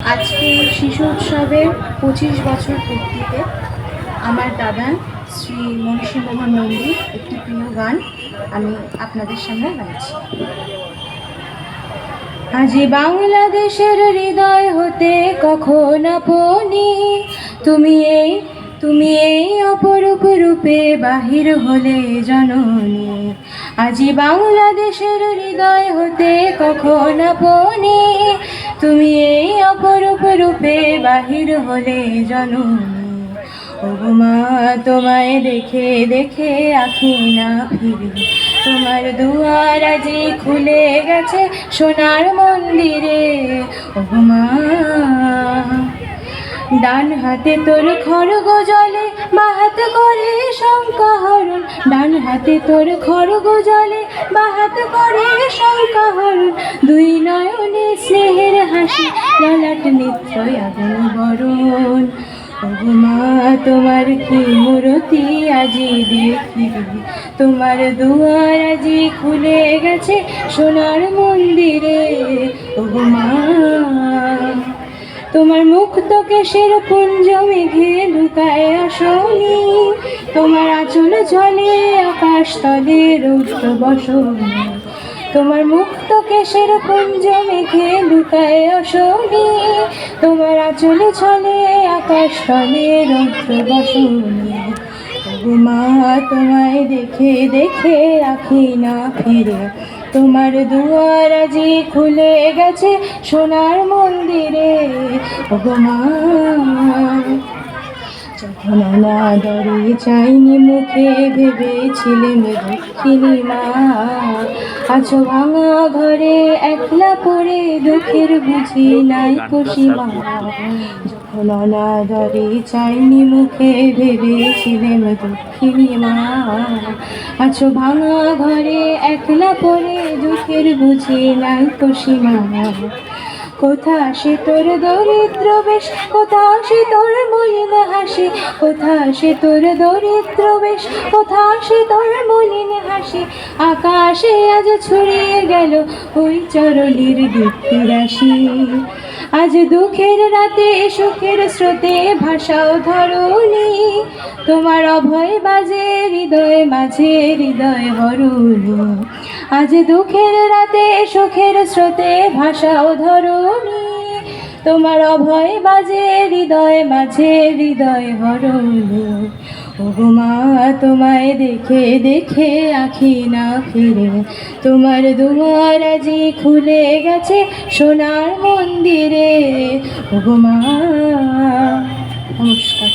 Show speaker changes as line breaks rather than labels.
আজকে শিশু উৎসবের পঁচিশ বছর পূর্তিতে আমার দাদা শ্রী মনীষীমোহন নন্দী একটি প্রিয় গান আমি আপনাদের সামনে গাইছি। আজি বাংলাদেশের হৃদয় হতে কখন আপনি? তুমি এই তুমি এই অপরূপ রূপে বাহির হলে জননী। আজি বাংলাদেশের হৃদয় হতে কখন আপনি? তুমি এই অপরূপ রূপে বাহির হলে জননী। মা, তোমায় দেখে দেখে আখি না ফিরে। তোমার দুয়ার আজি খুলে গেছে সোনার মন্দিরে। মা, ডান হাতে তোর খড়গ জলে বা হাত করে শঙ্কহরণ ডান হাতে তোর খড়গ জলে বা হাত করে শঙ্কহরণ দুই নয়নে স্নেহের হাসি, ললাট নিত্রয় আগুন বরণ। মা, তোমার কি মূরতি আজি দেখি। তোমার দুয়ার আজি খুলে গেছে সোনার মন্দিরে। মা, তোমার মুক্ত কেশের পুঞ্জ মেঘে লুকায় আসনি। তোমার আচল জলে আকাশ তলে রৌদ্র বসনি। তোমার মুক্ত কেশের পুঞ্জ মেঘে লুকায় আসনি তোমার আচল ছলে আকাশ তলে রৌদ্র বসনি। মা, তোমায় দেখে দেখে রাখি না ফিরে। তোমার দুয়ার আজি খুলে গেছে সোনার মন্দিরে। মা। যখন অনাদরে চাইনি মুখে ভেবেছিলেন দক্ষিণী মা। আছো ভাঙা ঘরে একলা পড়ে দুঃখের বুঝি নাই কুসিমা যখন অনাদরে চাইনি মুখে ভেবেছিলেন দক্ষিণী মা। আছো ভাঙা ঘরে একলা পড়ে দুঃখের বুঝি নাই কুসিমা কোথা সে তোর দরিদ্র বেশ? কোথা সে তোর মলিন হাসি? কোথা সে তোর দরিদ্র বেশ? কোথা সে তোর মলিন হাসি? আকাশে আজ ছড়িয়ে গেল ওই চরলির দীপ্তি রাশি। আজ দুঃখের রাতে সুখের স্রোতে ভাষাও ধরনি তোমার অভয় বাজে হৃদয়, মাঝে হৃদয় হরুনি আজ দুঃখের রাতে সুখের স্রোতে ভাষাও ধরনি তোমার অভয় বাজে হৃদয়, মাঝে হৃদয় হরুনি মা, তোমায় দেখে দেখে আখি না ফিরে। তোমার দুয়ার আজি খুলে গেছে সোনার মন্দিরে। মা, নমস্কার।